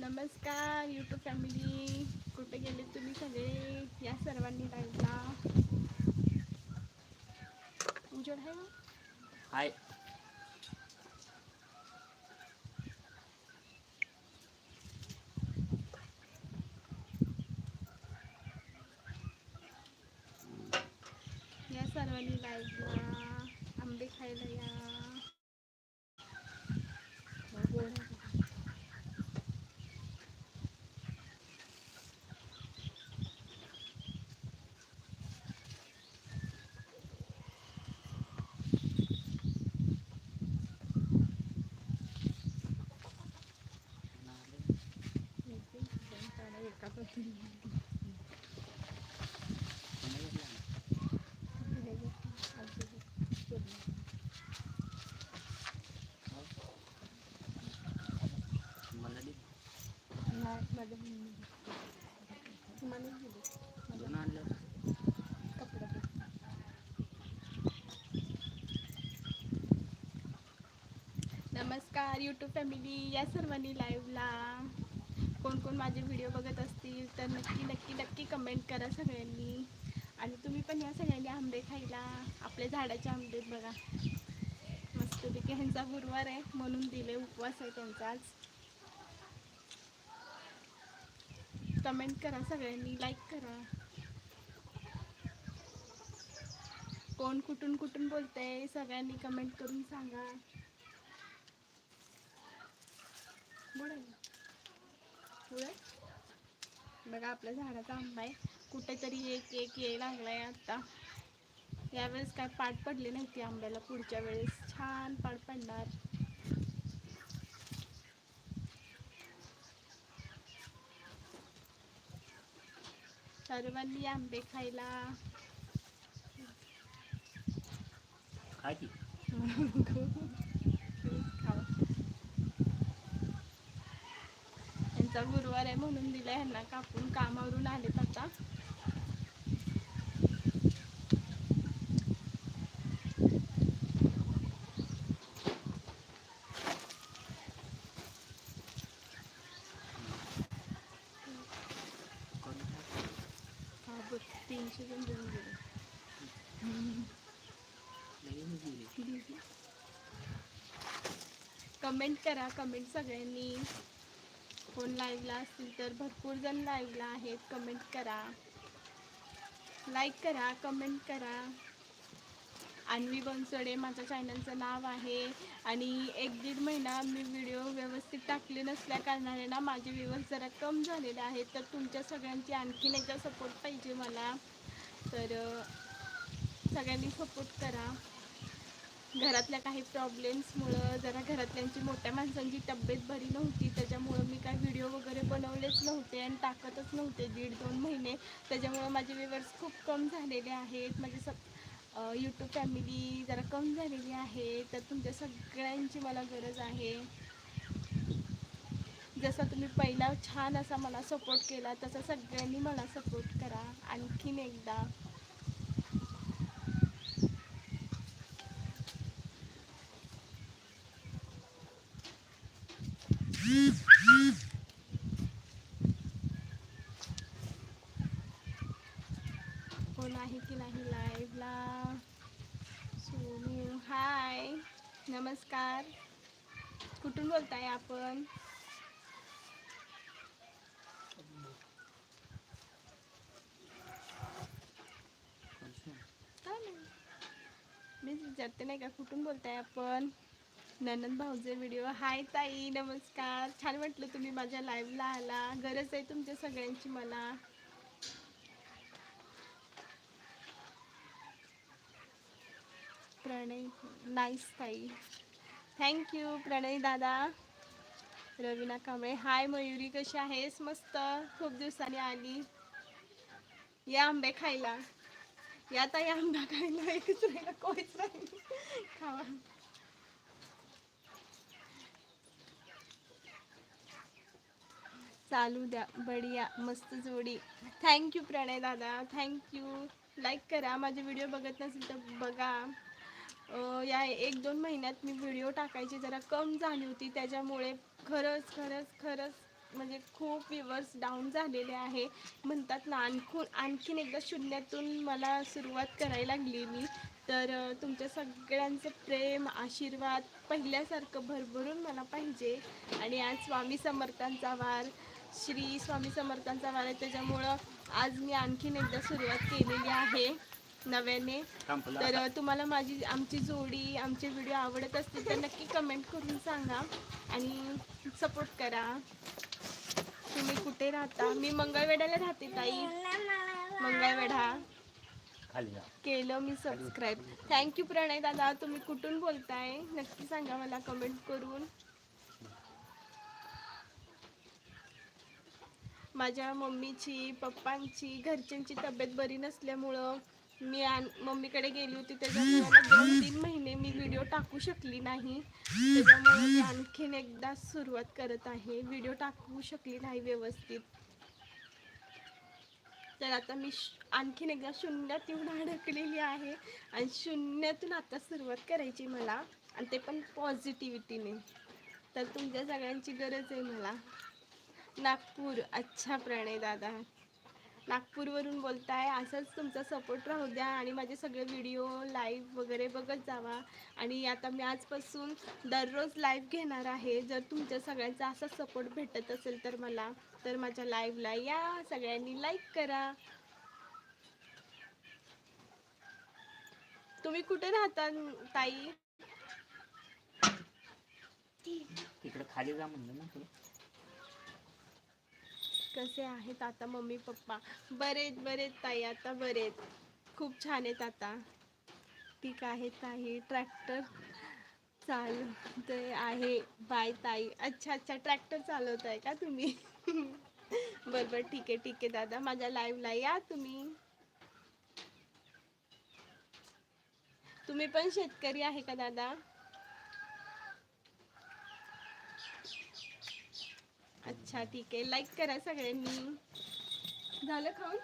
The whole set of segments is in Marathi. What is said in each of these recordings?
नमस्कार यूट्यूब फॅमिली कुठे गेले तुम्ही सगळे? या सर्वांनी लाईव्हला उजेड आहे? हाय या सर्वांनी लाईव्हला आंबे खायला या हो, गोड आहे का? येते, दोन काढा, एका पासून. मला दे नाही, माझ्या बहिणीने. तुम्हाला दिली. माझ्या दोन आणलं कपडा दे. नमस्कार यूट्यूब फॅमिली या सर्वांनी लाईव्हला कोण कोण माझे व्हिडिओ बघत असतील तर नक्की नक्की नक्की कमेंट करा सगळ्यांनी. आणि तुम्ही पण या सगळ्यांनी आंबे खायला. आपल्या झाडाचे आंबे बघा. मस्तपैकी ह्यांचा गुरुवार आहे म्हणून दिले उपवास आहे त्यांचा आज. कमेंट करा सगळ्यांनी लाईक करा. कोण कुठून कुठून बोलतंय सगळ्यांनी कमेंट करून सांगा. बोला बघा आपल्या झाडाचा आंबा आहे. कुठेतरी एक एक ये लागलाय आता. यावेळेस काय पाड पडली ती आंब्याला पुढच्या वेळेस. छान पाठ पडणार. सर्वांनी आंबे खायला. काय. यांचा गुरुवार आहे म्हणून दिला ह्यांना कापून. कामावरून आलेत आता कोण हा बघ तीनशे जण देऊन गेले लगेच गेली कमेंट करा कमेंट सगळ्यांनी. कोण लाईव्हला असतील तर भरपूर जण लाईव्हला आहेत कमेंट करा. लाईक करा कमेंट करा. अन्वी बनसोडे माझ्या चॅनलचं नाव आहे. आणि एक दीड महिना मी व्हिडिओ व्यवस्थित टाकले नसल्या कारणाने ना माझे व्ह्यूवर्स जरा कम झालेले आहेत. तर तुमच्या सगळ्यांची आणखीन एकदा सपोर्ट पाहिजे मला. तर सगळ्यांनी सपोर्ट करा. घरातल्या काही प्रॉब्लेम्समुळं जरा घरातल्यांची मोठ्या माणसांची तब्येत बरी नव्हती. त्याच्यामुळं मी काय व्हिडिओ वगैरे बनवलेच नव्हते आणि टाकतच नव्हते. दीड दोन महिने त्याच्यामुळं माझे व्ह्यूवर्स खूप कम झालेले आहेत. माझे सब यूट्यूब फॅमिली जरा कम झालेली आहे. तर तुमच्या सगळ्यांची मला गरज आहे. जसा तुम्ही पहिला छान असा मला सपोर्ट केला तसा सगळ्यांनी मला सपोर्ट करा. आणखीन एकदा कोण आहे की नाही लाईव्हला सोनू हाय नमस्कार कुठून बोलताय आपण? मीच विचारते नाही का? कुठून बोलताय आपण? ननंद भाऊचे व्हिडिओ हाय ताई नमस्कार. छान वाटलं तुम्ही माझ्या लाईव्हला आला. गरज आहे तुमच्या सगळ्यांची मला. प्रणय नाईस ताई. थँक्यू प्रणय दादा. रवीना कांबळे. हाय मयुरी. कशी आहेस? मस्त. खूप दिवसांनी आली. या आंबे खायला. या ताई आंबा खायला. एकच राहिला कोणीच नाही. खावा. चालू द्या. बढिया. मस्त जोडी. थँक्यू प्रणय दादा. थँक्यू लाईक करा. माझे व्हिडिओ बघत नसेल तर बघा. या एक दोन महिन्यात मी व्हिडिओ टाकायची जरा कम झाली होती. त्याच्यामुळे खरंच खरंच खरंच म्हणजे खूप व्ह्युअर्स डाऊन झालेले आहे. म्हणतात ना आणखून आणखीन एकदा शून्यातून मला सुरुवात करायला लागली मी. तर तुमच्या सगळ्यांचं प्रेम आशीर्वाद पहिल्यासारखं भरभरून मला पाहिजे. आणि आज स्वामी समर्थांचा वार श्री स्वामी समर्थांचा वार आहे. त्याच्यामुळं आज मी आणखीन एकदा सुरुवात केलेली आहे. नव्याने. तर तुम्हाला माझी आमची जोडी आमचे व्हिडिओ आवडत असतील तर नक्की कमेंट करून सांगा. आणि सपोर्ट करा. तुम्ही कुठे राहता? मी मंगळवेढ्याला राहते ताई. मंगळवेढा. केलं मी सबस्क्राईब थँक्यू प्रणय दादा. तुम्ही कुठून बोलताय? नक्की सांगा मला कमेंट करून. माझ्या मम्मीची पप्पांची घरच्यांची तब्येत बरी नसल्यामुळं मी मम्मीकडे गेली होती त्याच्यामुळे दोन तीन महिने मी व्हिडिओ टाकू शकली नाही. त्याच्यामुळे मी आणखीन एकदा सुरुवात करत आहे. व्हिडिओ टाकू शकली नाही व्यवस्थित. तर आता मी श- आणखीन एकदा शून्यात येऊन अडकलेली आहे आणि शून्यातून आता सुरुवात करायची मला. आणि ते पण पॉझिटिव्हिटीने तर तुमच्या सगळ्यांची गरज आहे मला. नागपूर अच्छा प्रणय दादा. नागपूरवरून बोलताय. असंच तुमचा सपोर्ट राहू द्या आणि माझे सगळे व्हिडिओ लाईव्ह वगैरे बघत जावा. आणि आता मी आजपासून दररोज लाईव्ह घेणार आहे. जर तुमच्या सगळ्यांचा असा सपोर्ट भेटत असेल तर मला तर माझ्या लाईव्हला या. सगळ्यांनी लाईक करा. तुम्ही कुठे राहता ताई? तिकडे खाली जा म्हणलं ना कसे आहेत आता मम्मी पप्पा? बरेत बरेत ताई. आता बरेत. खूप छान आहेत आता. ठीक आहे ताई. ट्रॅक्टर चालवते आहे. बाय ताई. अच्छा अच्छा. ट्रॅक्टर चालवत आहे का तुम्ही? बरं बरं ठीक आहे ठीक आहे दादा. माझ्या लाईव्हला या तुम्ही. तुम्ही पण शेतकरी आहे का दादा? अच्छा ठीक आहे. लाईक करा सगळ्यांनी. झालं खाऊन?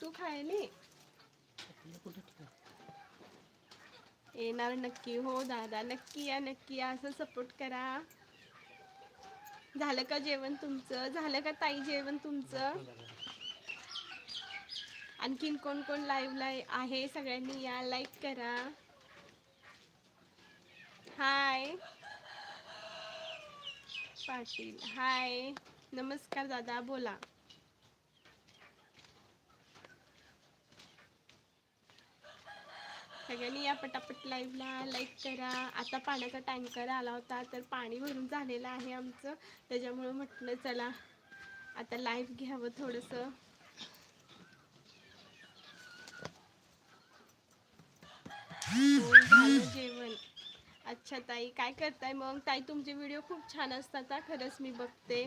तू खायले येणार नक्की. हो दादा. नक्की या नक्की या. असं सपोर्ट करा. झालं का जेवण तुमचं? झालं का ताई जेवण तुमचं? आणखीन कोण कोण लाईव्हला आहे? सगळ्यांनी या. लाईक करा. हाय पाटील. हाय. नमस्कार दादा बोला. सगळ्यांनी या पटापट लाईव्हला लाईक करा. आता पाण्याचा टँकर आला होता तर पाणी भरून झालेलं आहे आमचं. त्याच्यामुळं म्हटलं चला आता लाईव्ह घ्यावं थोडंसं. हो, झालं जेवण. अच्छा ताई काय करताय मग? ताई तुमचे व्हिडिओ खूप छान असतात खरंच मी बघते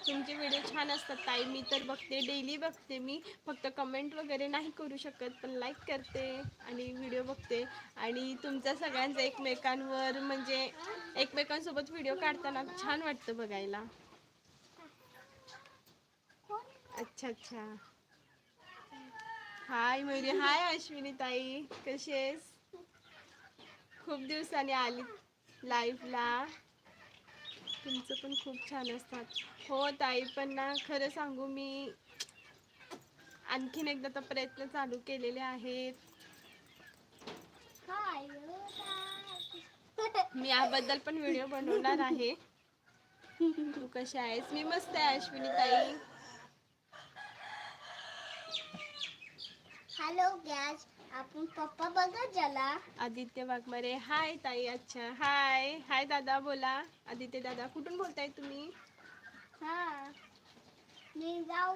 तुमचे व्हिडिओ छान असतात ताई मी तर बघते डेली बघते मी. फक्त कमेंट वगैरे नाही करू शकत पण लाईक करते आणि व्हिडिओ बघते. आणि तुमच्या सगळ्यांचा एकमेकांवर म्हणजे एकमेकांसोबत व्हिडिओ काढताना छान वाटतं बघायला. अच्छा अच्छा. हाय मयुरी हाय अश्विनी ताई. कशी आहेस? खूप दिवसांनी आली लाईफला तुमचं पण खूप छान असतात. हो ताई पण ना खरं सांगू मी आणखीन एकदा तर प्रयत्न चालू केलेले आहेत. मी याबद्दल पण व्हिडिओ बनवणार आहे. तू कशी आहेस? मी मस्त आहे अश्विनी ताई. Hello guys. आपण पप्पा बघा जला आदित्य वाघमारे. हाय ताई अच्छा. हाय हाय दादा बोला. आदित्य दादा कुठून बोलताय तुम्ही? हा. मी जाऊ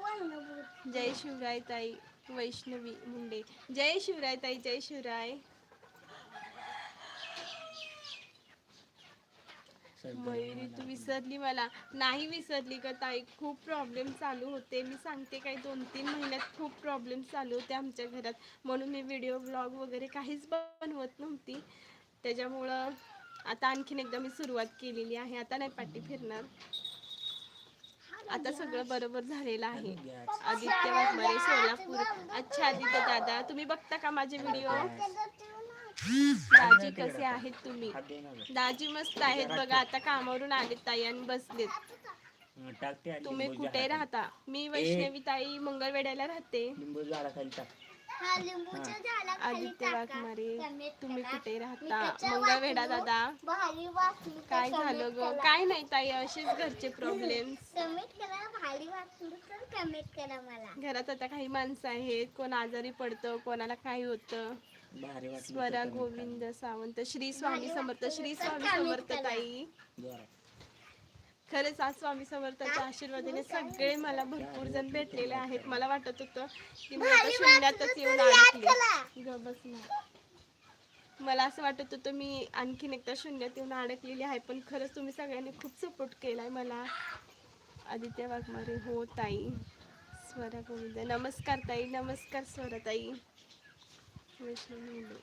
जय शिवराय ताई वैष्णवी मुंडे. जय शिवराय ताई जय शिवराय. मयुरी तू विसरली मला. नाही विसरली का ताई. खूप प्रॉब्लेम चालू होते. मी सांगते काही दोन तीन महिन्यात खूप प्रॉब्लेम चालू होते आमच्या घरात. म्हणून मी व्हिडिओ ब्लॉग वगैरे काहीच बनवत नव्हती. त्याच्यामुळं आता आणखीन एकदा मी सुरुवात केलेली आहे. आता नाही पाठी फिरणार. आता सगळं बरोबर झालेलं आहे. आदित्य वाघमारे सोलापूर. अच्छा आदित्य दादा तुम्ही बघता का माझे व्हिडिओ दाजी कसे आहेत तुम्ही. दाजी मस्त आहेत बघा आता कामावरून आलेत ताई आणि बसलेत तुम्ही कुठे. राहता मी वैष्णवी ताई मंगळवेड्याला राहते हा आदित्य टाका. वाघमारे तुम्ही. कुठे राहता मंगळवेढा वाचलो. दादा काय झालं ग करा. काय नाही ताई असेच घरचे प्रॉब्लेम कमेंट करा भारी वाचलं तर कमेंट करा मला घरात आता काही माणसं आहेत कोण आजारी पडतं कोणाला काय होतं स्वरा गोविंद सावंत श्री स्वामी समर्थ श्री स्वामी समर्थ. ताई. खरंच आज स्वामी समर्थाच्या आशीर्वादाने सगळे मला भरपूर जण भेटलेले आहेत. मला वाटत होतं की मी आता शून्यातच येऊन अडकले ग बस ना. मला असं वाटत होतं मी आणखीन एकदा शून्यात येऊन अडकलेली आहे पण खरंच तुम्ही सगळ्यांनी खूप सपोर्ट केलाय मला. आदित्य वाघमारे हो ताई. स्वरा गोविंद नमस्कार ताई नमस्कार स्वरा ताई. वैष्णव हिंदू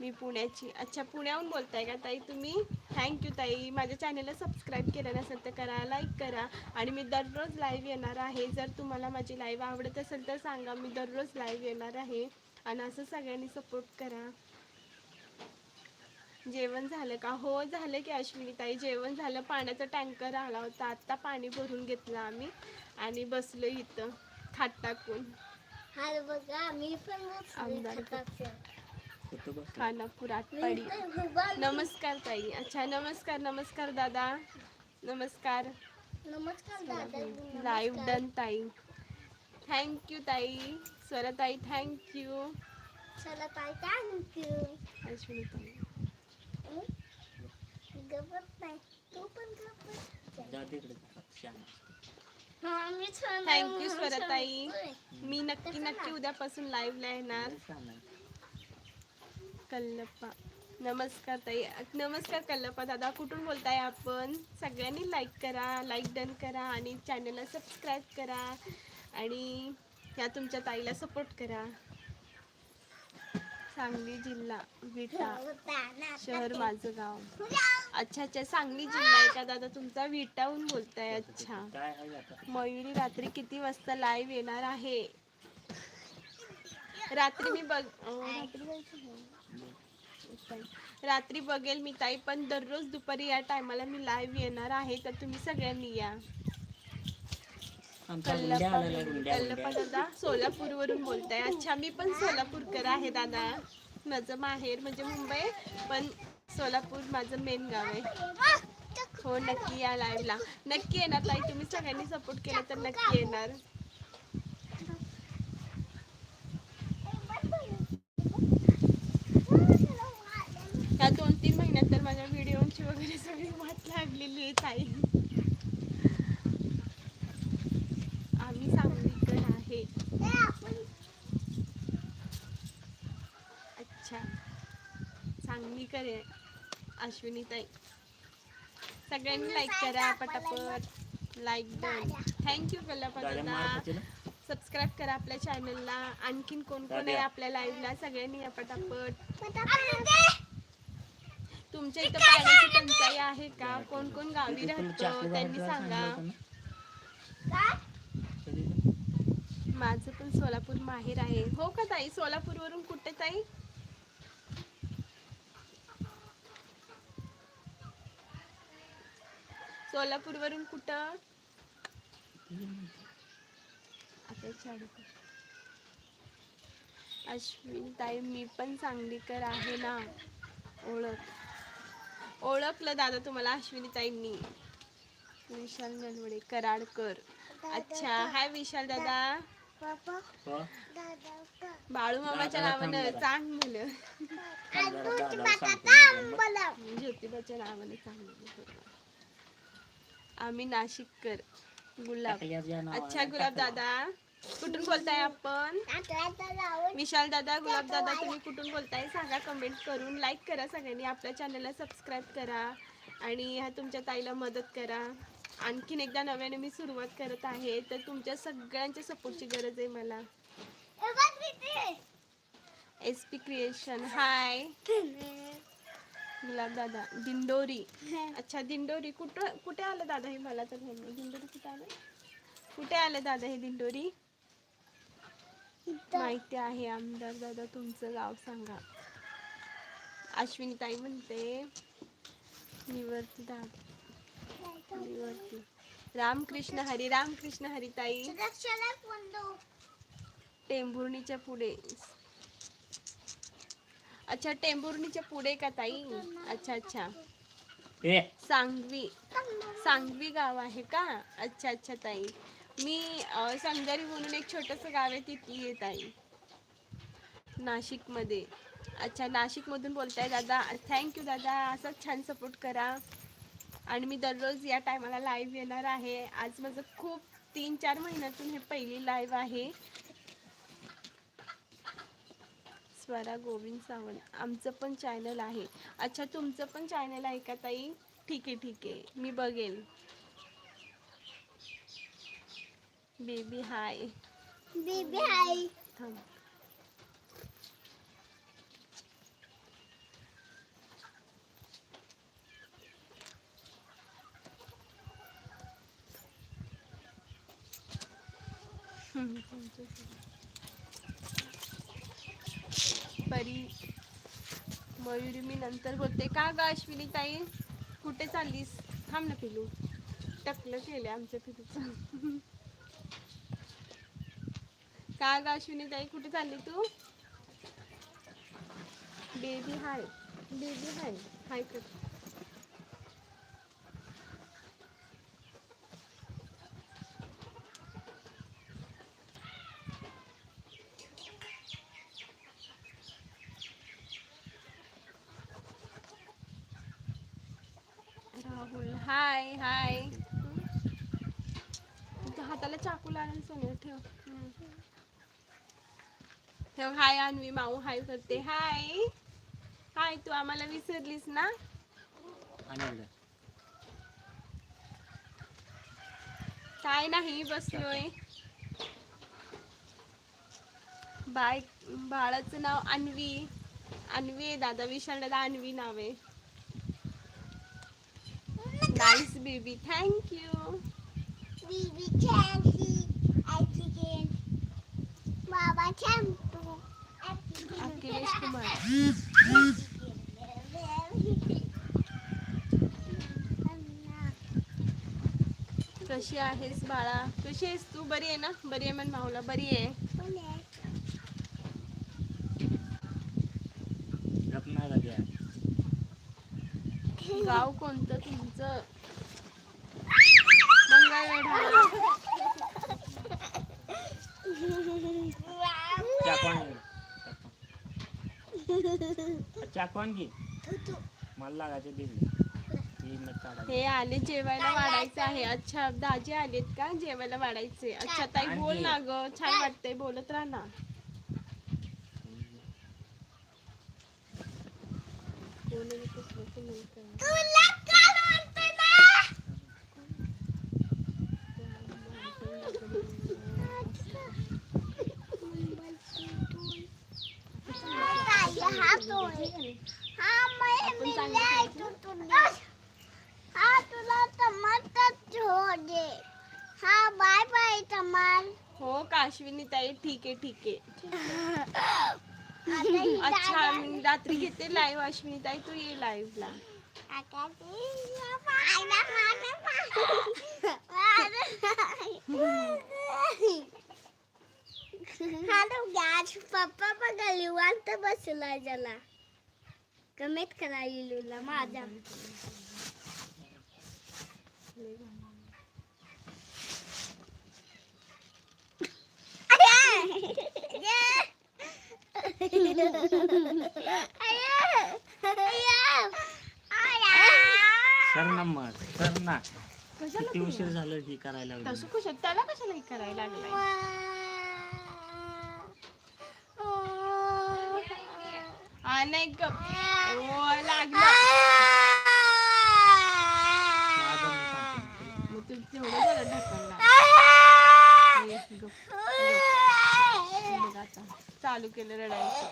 मी पुण्याची अच्छा पुण्याहून बोलताय का ताई तुम्ही? थँक्यू ताई. माझ्या चॅनलला सबस्क्राईब केलं नसेल तर करा लाईक करा. आणि मी दररोज लाईव्ह येणार आहे. जर तुम्हाला माझी लाईव्ह आवडत असेल तर सांगा मी दररोज लाईव्ह येणार आहे. आणि असं सगळ्यांनी सपोर्ट करा. जेवण झालं का? हो झालं की अश्विनी ताई. जेवण झालं पाण्याचा टँकर आला होता. आत्ता पाणी भरून घेतलं आम्ही. आणि बसलो इथं खाट टाकून. हा बघा मी पण बसली आमदार खटापचं. कुठं बसला? खानापूर मी आटपाडी पण उभारली. नमस्कार ताई. अच्छा नमस्कार नमस्कार दादा. नमस्कार. नमस्कार दादा लाईव्ह डन ताई. थँक्यू ताई. स्वरा ताई थँक्यू चला ताई थँक्यू अश्विनी ताई. गपत नाही. तू पण गपत थँक्यू स्वरताई मी नक्की नक्की उद्यापासून लाईव्हला येणार. कल्लप्पा. नमस्कार ताई. नमस्कार कल्लप्पा दादा. कुठून बोलताय आपण? सगळ्यांनी लाईक करा लाईक डन करा आणि चॅनलला सबस्क्राईब करा आणि ह्या तुमच्या ताईला सपोर्ट करा. सांगली जिल्हा विटा शहर माझं गाव. अच्छा अच्छा सांगली जिल्हा आहे का दादा? तुमचा विटाहून बोलताय अच्छा. मयुरी रात्री किती वाजता लाईव्ह येणार आहे? रात्री मी बघ? रात्री बघेल मी ताई पण दररोज दुपारी या टायमाला मी लाईव्ह येणार आहे तर तुम्ही सगळ्यांनी या. दादा सोलापूर वरून बोलताय. अच्छा मी पण सोलापूरकर आहे दादा. माझं माहेर म्हणजे मुंबई पण सोलापूर माझं मेन गाव आहे. हो नक्की या लाईव्हला नक्की येणार ताई. तुम्ही सगळ्यांनी सपोर्ट केला तर नक्की येणार. ह्या दोन तीन महिन्यात तर माझ्या व्हिडिओची वगैरे सगळी वाट लागलेली आहे ताई. आम्ही सांगलीकर आहे. अच्छा. सांगलीकर आहे. अश्विनी ताई. सगळ्यांनी लाईक करा पटापट. लाईक डन थँक्यू ना? सबस्क्राईब करा आपल्या चॅनलला आणखीन कोण कोण आहे. आपल्या लाईव्हला सगळ्यांनी या पटापट. तुमच्या इथं पाण्याची टंचाई आहे का? कोण कोण गावी राहतो? त्यांनी सांगा सांगितलं होतं ना? कधी? माझं पण सोलापूर माहेर आहे. हो का ताई? सोलापूर वरून कुठे ताई? सोलापूर वरून कुठं अश्विन ताई मी पण सांगलीकर आहे ना. ओळख. ओळखलं दादा तुम्हाला अश्विनी ताईंनी. विशाल नलवडे कराडकर. अच्छा हाय विशाल दादा दादा. बाळू मामाच्या दादा नावानं चांग मुलं. ज्योतिबाच्या नावाने चांगलं आम्ही नाशिककर. गुलाब. अच्छा गुलाब दादा. कुठून बोलताय आपण? विशाल दादा गुलाब दादा तुम्ही कुठून बोलताय? सांगा कमेंट करून लाईक करा सगळ्यांनी. आपल्या चॅनलला सबस्क्राईब करा. आणि ह्या तुमच्या ताईला मदत करा. आणखीन एकदा नव्याने मी सुरुवात करत आहे. तर तुमच्या सगळ्यांच्या सपोर्टची गरज आहे मला. S P creation hi Gulab दादा. दिंडोरी. अच्छा दिंडोरी कुठं कुठे आलं दादा हे मला तर दिंडोरी कुठे आलं? कुठे आलं दादा हे दिंडोरी. माहिती आहे आमदार दादा तुमचं गाव सांगा. अश्विनी ताई म्हणते निवर्ती दादा रामकृष्ण हरी रामकृष्ण हरी ताई. टेंभुर्णीच्या पुढे. अच्छा टेंभुर्णीच्या पुढे का ताई? अच्छा अच्छा. ए. सांगवी. सांगवी गाव आहे का? अच्छा अच्छा ताई. मी संगरी म्हणून एक छोटंसं गाव आहे तिथे येत आहे नाशिकमध्ये. अच्छा नाशिकमधून बोलताय दादा. थँक्यू दादा. असंच छान सपोर्ट करा. आणि मी दररोज या टायमाला लाईव्ह येणार आहे. आज माझं खूप तीन चार महिन्यातून हे पहिली लाईव्ह आहे. स्वरा गोविंद सावंत आमचं पण चॅनल आहे. अच्छा तुमचं पण चॅनल आहे का ताई? ठीक आहे ठीक आहे. मी बघेल बेबी हाय बेबी हाय थांब. परी. मयुरी मी नंतर बोलते. का ग अश्विनी ताई? कुठे चाललीस? थांब ना पिलू. टकलं केलं आमच्या पिलूचं. का ग अश्विनी ताई? कुठे चालली तू? बेबी हाय बेबी हाय हाय कर राहुल हाय हाय इथं हाताला चाकू लागेल सोन्या ठेव हम्म. ठेव हाय अन्वी माऊ हाय करते. हाय. हाय तू आम्हाला विसरलीस ना? काय नाही बसलोय. बाय बाळाचं नाव अन्वी. अन्वी आहे दादा विशाल दादा अन्वी नाव आहे. Nice baby thank you baby चॅम्पी ॲटिकेन बाबा चॅम्पू अखिलेश कुमार. कशी आहेस बाळा? कशी आहेस तू? बरी आहे ना? बरी आहे मन माऊला बरी आहे. गाव कोणतं तुमचं? मंगळवेढा. चाकवान की मला लागायचे दिले ही हे आले जेवायला वाढायचं आहे. अच्छा दाजी आलेत का जेवायला वाढायचे? अच्छा ताई बोल ना ग. छान वाटतंय बोलत राहा ना. कोण आहे कसलं ते नाही कळत. तुला काय म्हणते ना ताई, हा तोय. हा मैं आपण मिले चांगलं तू तुला हा तुला टमाटर छोडे हा बाय टमाल हो का अश्विनी ताई ठीक आहे ठीक आहे. अच्छा मी रात्री घेते लाईव्ह अश्विनी ताई तू ये लाईव्हला माझं. हॅलो गॅस पप्पा बघा निवांत बसला ज्याला कमीत करा लिलूला माझ्या. सर ना मग सर ना कशाला किती उशीर झालं ही करायला लागली. तसं कशा त्याला कशाला हे करायला लागलाय? हा नाही ग. ओ लागलं. चालू केलं रडायचं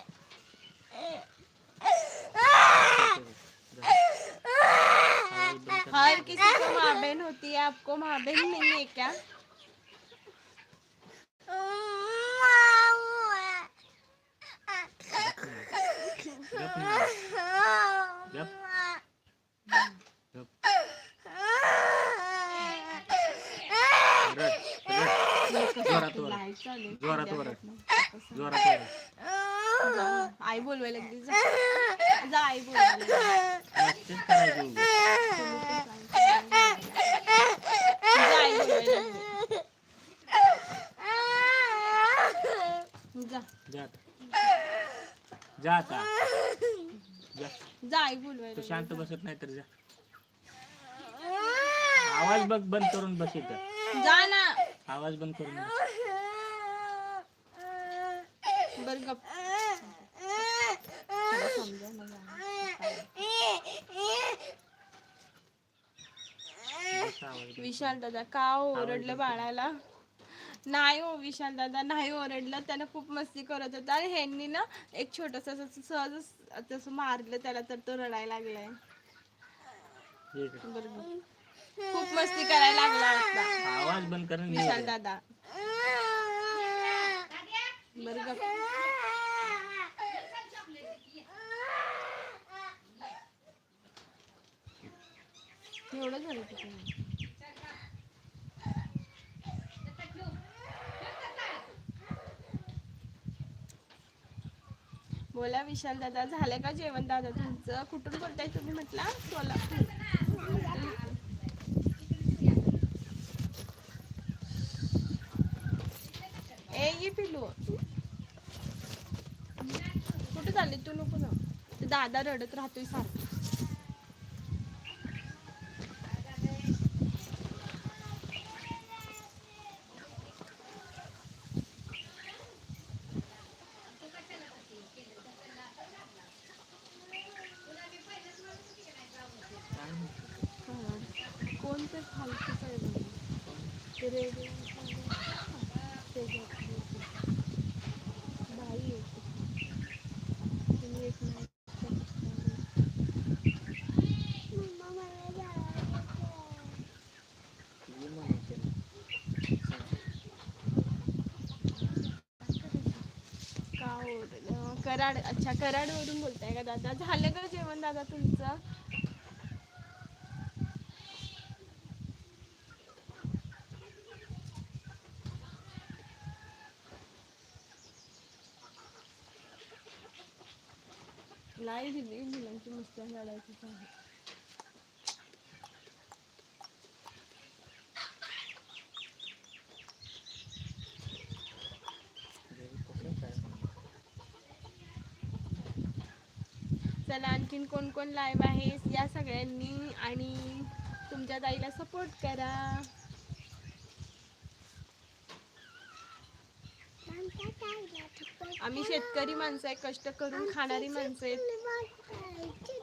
हर किसी को माँ बहन होती है, आपको माँ बहन नहीं है क्या? जोरात ओरड. जा. आई बोलवायला लागली जा. जा आई बोलवायला लागली. मस्तीच करायची उगाच. जा आई बोलवायला लागली. जा जा आता. जा आता जा जा आई बोलवायला तू लागली. शांत बसत नाही तर जा आवाज बघ बंद करून बस इथं जा ना आवाज बंद करून बस. बर गप. विशाल दादा का ओरडलं बाळाला? नाही हो विशाल दादा नाही ओरडलं. त्यानं खूप मस्ती करत होता. आणि ह्यांनी ना एक छोटस सहज तसं मारलं त्याला तर तो रडायला लागलाय. हे खूप मस्ती करायला लागला आवाज बंद. विशाल दादा. बरं गप एवढं झालं तिथे बोला विशाल दादा झालं का जेवण दादा तुमचं? कुठून बोलताय तुम्ही म्हटला? सोलापूर. ए ये पिलू. कुठे चालले तू? नको ना दादा रडत राहतोय सारखं कोणते फालतू आहे बघ. ते रेडिओ त्याच्यात बाई आहे ती. तिने एक night चं पुस्तक ये म्हणायचं. का ओरडलं? कराड अच्छा कराडवरून बोलताय का दादा? झालं का जेवण दादा तुमचं? नाही दिली मुलांची मस्ती लढायची आहे चला आणखीन कोण कोण लाईव्ह आहे या सगळ्यांनी आणि तुमच्या ताईला सपोर्ट करा. आम्ही शेतकरी माणसं आहे कष्ट करून खाणारी माणसं आहेत.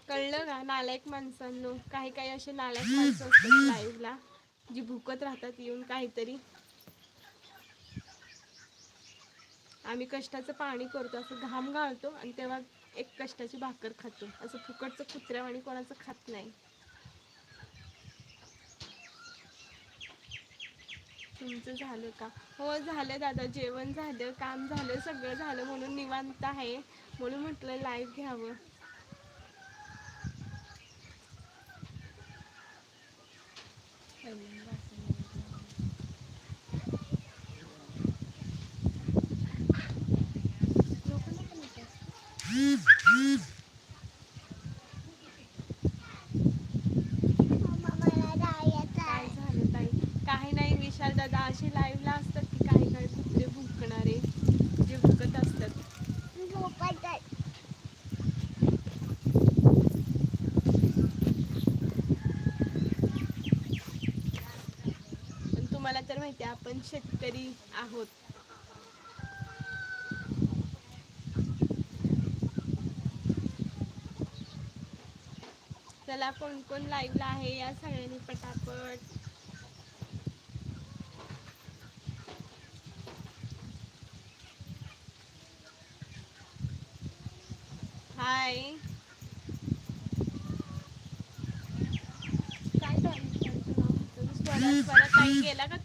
कळलं का? नालायक माणसांनो काही काही असे नालायक माणसं असतात लाईव्हला जी भुकत राहतात येऊन काहीतरी. आम्ही कष्टाचं पाणी करतो असं घाम गाळतो आणि तेव्हा एक कष्टाची भाकर खातो. असं फुकटचं कुत्र्या आणि कोणाचं खात नाही. तुमचं झालं का? हो झालं दादा. जेवण झालं काम झालं सगळं झालं म्हणून निवांत आहे. म्हणून म्हटलं लाईव्ह घ्यावं काय झालं ताई काही नाही विशाल दादा असे लाईव्हला असतात की काही काही कुत्रे भुंकणारे जे भुकत असतात पण तुम्हाला तर माहिती आहे आपण शेतकरी आहोत. चला कोण कोण लाईव्हला आहे? या सगळ्यांनी पटापट. हाय काय स्वरा काही गेला का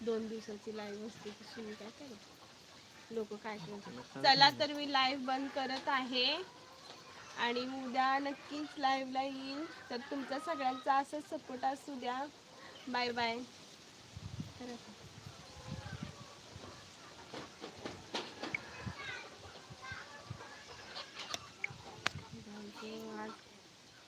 दोन दिवसाची लाईव्ह असते ती शिवी काय लोक काय चला तर मी लाईव्ह बंद करत आहे. आणि उद्या नक्कीच लाईव्हला येईल. तर तुमचा सगळ्यांचा असंच सपोर्ट असू द्या. Bye bye